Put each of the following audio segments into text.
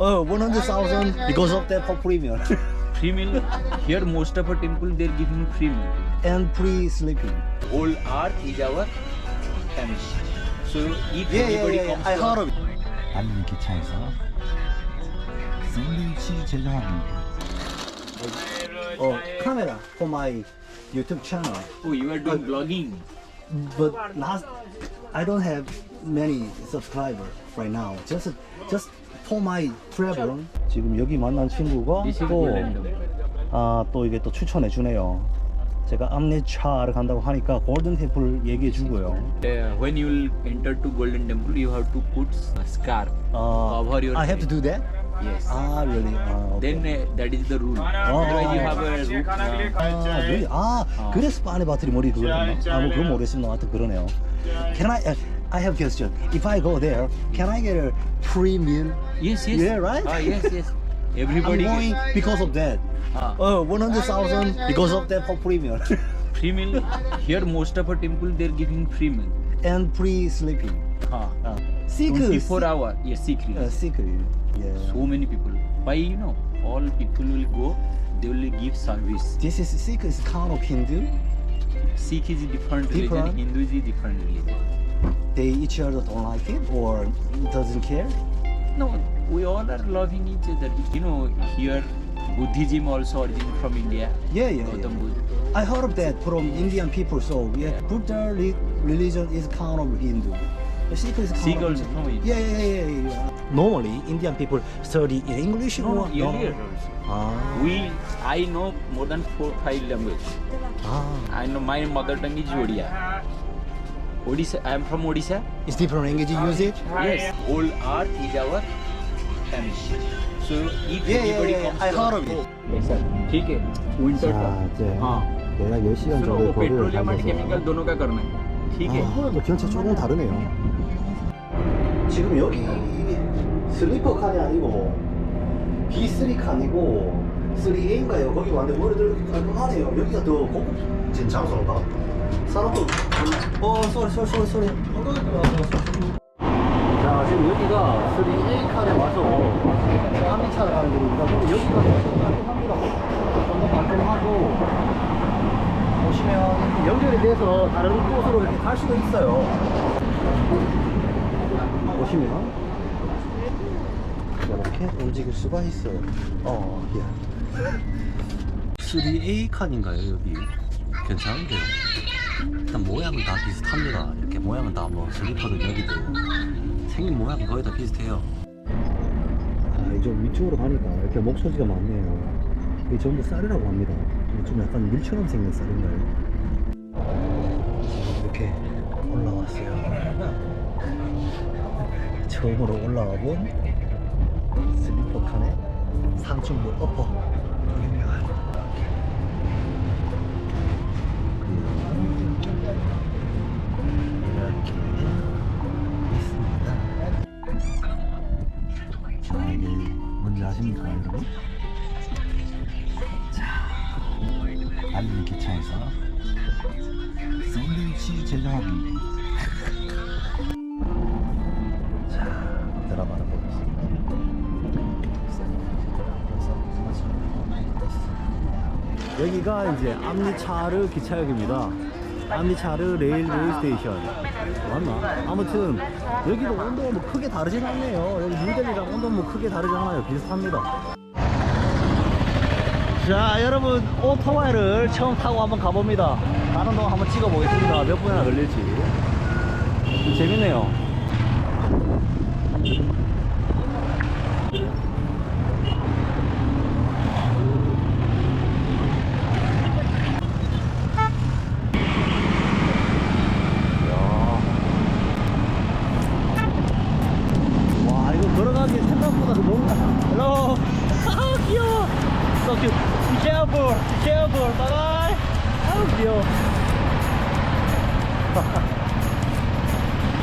Oh, 100,000 because of that for premium Free meal. Here, most of our temple they're giving free meal. and free sleeping. Whole earth is our family. So if Yeah, yeah, anybody yeah, yeah. comes I to heard our- of it. 달리는 기차에서 샌드위치 제조합입니다. Oh, camera for my YouTube channel. oh, you are doing vlogging. But last, I don't have many subscriber right now. Just, just for my travel. 지금 여기 만난 친구가 This is 또, golden temple. 아, 또 이게 또 추천해 주네요. 제가 암내차를 간다고 하니까 골든 템플 얘기해 주고요. Uh, when you will enter to Golden Temple, you have to put a scarf 어, cover your I have to do that? Yes. 아, really? 아, okay. Then uh, that is the rule. Otherwise, you have a roof. uh, 아, really? 아, 어. 그래서 빠네 바트리 머리 그거 했나? 아, 뭐 그건 모르겠습니다. 하여튼 그러네요. Can I, uh, I have question. If I go there, can I get a free meal? yes, yes. Yeah, right? Ah, yes, yes. Everybody. I'm going because of that. Ah. Oh, 100,000 because of that for premium free meal. Here, most of our temple they're giving free meal. and free sleeping. Ah. Uh, secret. 24 hour. Yes, secret. Uh, secret. Yeah. so many people. Why you know? All people will go. They will give service. This is secret is kind of Hindu. Sikh is a different religion. Different? Hindu is a different religion. They each other don't like it or doesn't care. No, we all are loving each other. You know, here Buddhism also origin from India. Yeah, yeah, Gautam yeah. Buddha. I heard of that from Indian people. So yeah, Buddha re- religion is kind of Hindu. The Sikh is kind Sikh of also from India. Yeah, yeah, yeah, yeah, yeah. Normally, Indian people study in English No, no, earlier also. Ah, We, I know more than four, five languages. ah. I know my mother tongue is Odia. Odisha, I am from Odisha. It's different language you use it. Yes, whole earth is our family. So if Yeah, yeah, anybody yeah, comes I to heard our- of it. Yes, sir. ठीक है विंटर 자, 이제 हाँ 내가 10시간 सुनो 정도 वो 거리를 petroleum and chemical 달려서 दोनों का करना है ठीक है 아, 또 경차 조금 다르네요. 지금 여기 슬리퍼 칸이 아니고 B3 칸이고 3A인가요? 거기 왔는데 머리들 깔끔하네요. 여기가 더 고급진 장소인가? 사람도 어, 쏘리 쏘리 쏘리 쏘리. 자, 지금 여기가 3A 칸에 와서 파미차를 가는 길입니다. 근데 여기가 좀 깔끔합니다. 좀더 깔끔하고 보시면 연결이 돼서 다른 곳으로 이렇게 갈 수도 있어요. 보시면 이렇게 움직일 수가 있어요. 어, 예. 3A 칸인가요 여기? 괜찮은데요. 일단 모양은 다 비슷합니다. 이렇게 모양은 다 뭐 슬리퍼도 여기도 생긴 모양이 거의 다 비슷해요. 아, 이제 위쪽으로 가니까 이렇게 목소리가 많네요. 이게 전부 쌀이라고 합니다. 좀 약간 밀처럼 생긴 쌀인가요? 이렇게 올라왔어요. 처음으로 올라와 본 슬리퍼 칸의 상층부 어퍼. 있습니다. 여기가 이제 암리차르 기차역입니다. 암리차르 레일웨이 스테이션. 맞나? 아무튼 여기도 온도가 뭐 크게 다르진 않네요. 여기 뉴델리랑 온도 뭐 크게 다르지 않아요. 비슷합니다. 자 여러분 오토바이를 처음 타고 한번 가봅니다. 가는 동안 한번 찍어 보겠습니다. 몇 분이나 걸릴지. 좀 재밌네요.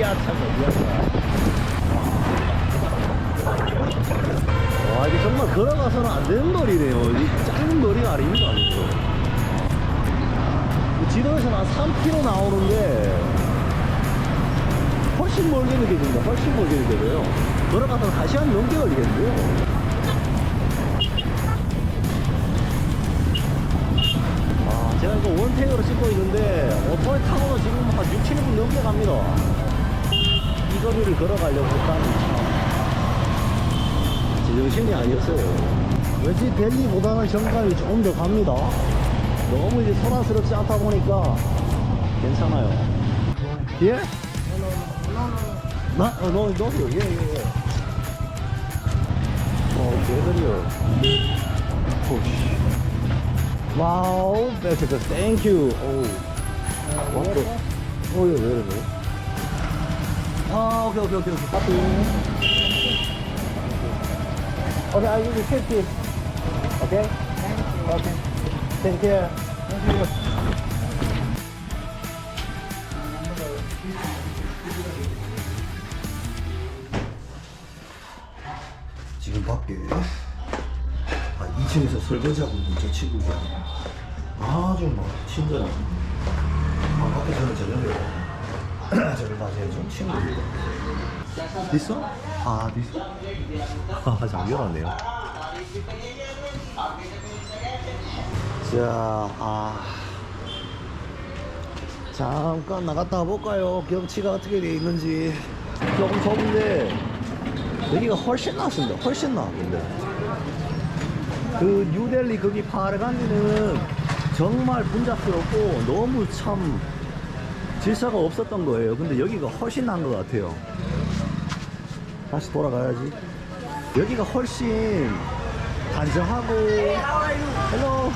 이하차가 이하차. 와 이게 정말 걸어가서는 안 되는 거리네요. 이 짧은 거리가 아닙니다, 진짜. 지도에서 한 3km 나오는데 훨씬 멀게 느껴진다. 훨씬 멀게 느껴져요. 걸어가서는 1시간 넘게 걸리겠는데요. 아, 제가 이거 원택으로 찍고 있는데 오토바이 타고도 지금 한 6, 7분 넘게 갑니다 이 거리를 걸어가려고 했다니 제정신이 아니었어요. 왠지 델리보다는 정감이 조금 더 갑니다. 너무 이제 소란스럽지 않다 보니까 괜찮아요. 예? 나? 어, 너, 너도? 예, 예, 예. 어, 개들이요. 오씨. 와우, that's a good, 오, 왔어 왜 이러네 아, 오케이, 오케이, 오케이, 오케이. 카피. 오케이, will take it. 오케이? 오케이. Thank. 지금 밖에 아, 2층에서 설거지하고 있는 저 친구가 아주 막 친절한 아, 밖에서는 저녁에 저를 맞이해준 친구입니다 있어? 아 있어? 아 잠겨놨네요 자 아. 잠깐 나갔다 볼까요 경치가 어떻게 돼 있는지 조금 좁은데 여기가 훨씬 낫습니다. 훨씬 나. 근데 그 뉴델리 거기 파르간디는 정말 분잡스럽고 너무 참 질서가 없었던 거예요. 근데 여기가 훨씬 나은 것 같아요. 다시 돌아가야지. 여기가 훨씬 단정하고 헬로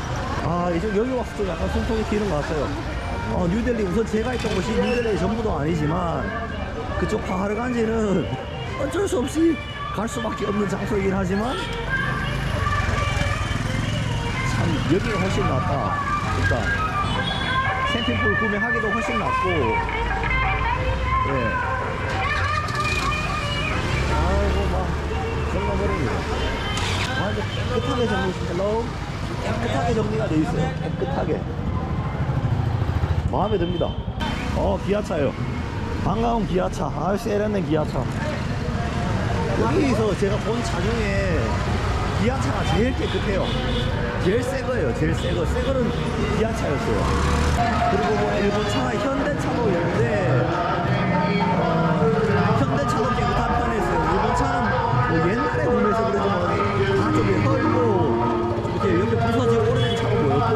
아 이제 여기 와서 좀 약간 숨통이 튀는 것 같아요. 어, 뉴델리 우선 제가 있던 곳이 뉴델리 전부도 아니지만 그쪽 파하르간지는 어쩔 수 없이 갈 수밖에 없는 장소이긴 하지만 참 여기가 훨씬 낫다 일단 캠핑풀 구매하기도 훨씬 낫고. 예. 아이고 막 정말버립니다 아주 깨끗하게 정리 헬로? 깨끗하게 정리가 돼 있어요. 깨끗하게. 마음에 듭니다. 어 기아차요. 반가운 기아차. 아유 세련된 기아차. 여기서 제가 본 차 중에 기아차가 제일 깨끗해요 제일 새 거예요 제일 새 거. 새 거는 기아차였어요. 그리고 뭐 일본 차나 현대차도 있는데 어, 현대차도 깨끗한 편이었어요. 일본 차는 뭐 옛날에 보면서 그러지 뭐다좀 헐고 이렇게 옆에 부서지고 오래된 차도 보였고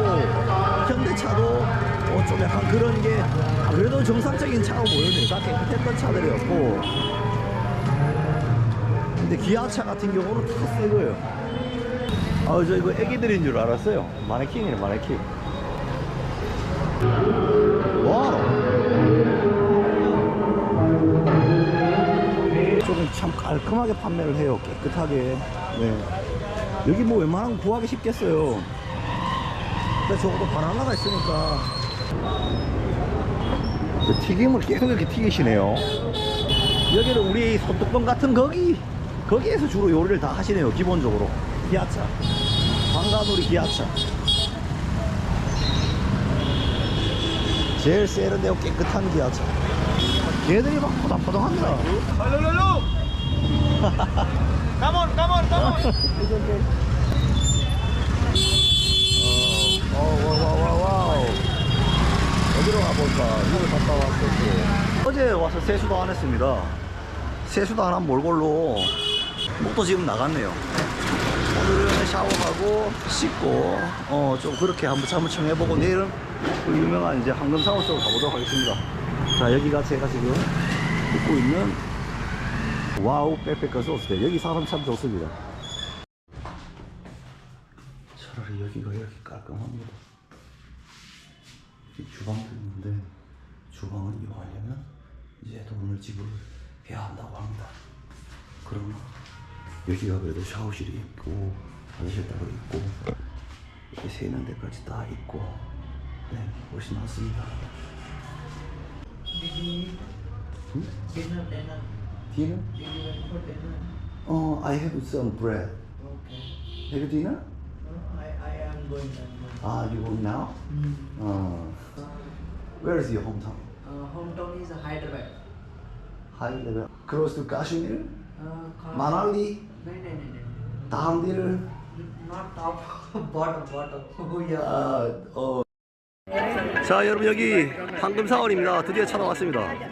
현대차도 어, 좀 약간 그런 게 아, 그래도 정상적인 차가 보였네요 다 깨끗했던 차들이었고. 근데 기아차 같은 경우는 다 새 거예요. 아, 저 이거 애기들인 줄 알았어요. 마네킹이네, 마네킹. 와! 조금 참 깔끔하게 판매를 해요. 깨끗하게. 네. 여기 뭐 웬만하면 구하기 쉽겠어요. 근데 적어도 바나나가 있으니까. 저 튀김을 이렇게 튀기시네요. 여기는 우리 소뚜껑 같은 거기 거기에서 주로 요리를 다 하시네요 기본적으로 기아차 방가놀이 기아차 제일 세련되고 깨끗한 기아차 걔들이 막 come on, come on. 와와와와와우. 어디로 가볼까? 이걸 갔다 왔었고. 어제 와서 세수도 안 했습니다. 세수도 안 한 몰골로 목도 지금 나갔네요 오늘은 샤워하고 씻고 어 좀 그렇게 한번 잠을 청해 보고 내일은 그 유명한 이제 황금사원 쪽으로 가보도록 하겠습니다 자 여기가 제가 지금 입고 있는 와우 백패커 소스대 여기 사람 참 좋습니다 차라리 여기가 이렇게 깔끔합니다. 이 주방도 있는데 주방을 이용하려면 이제 돈을 지불해야 한다고 합니다. 그러나 여기가 그래도 샤워실이 있고 화장실 따로 있고 이렇게 세는 데까지 다 있고 네 훨씬 낫습니다. 응? Dinner? Oh, I have some bread. Okay. Have you dinner? No, I, I am going. Ah, you going now? Mm. Uh, where is your hometown? Uh, hometown is Hyderabad. Level. Close to Kashmir? Uh, Manali? No. Downhill? Not top, bottom, bottom. Oh, yeah. 아, 어. 자, 여러분 여기 황금사원입니다. 드디어 찾아왔습니다.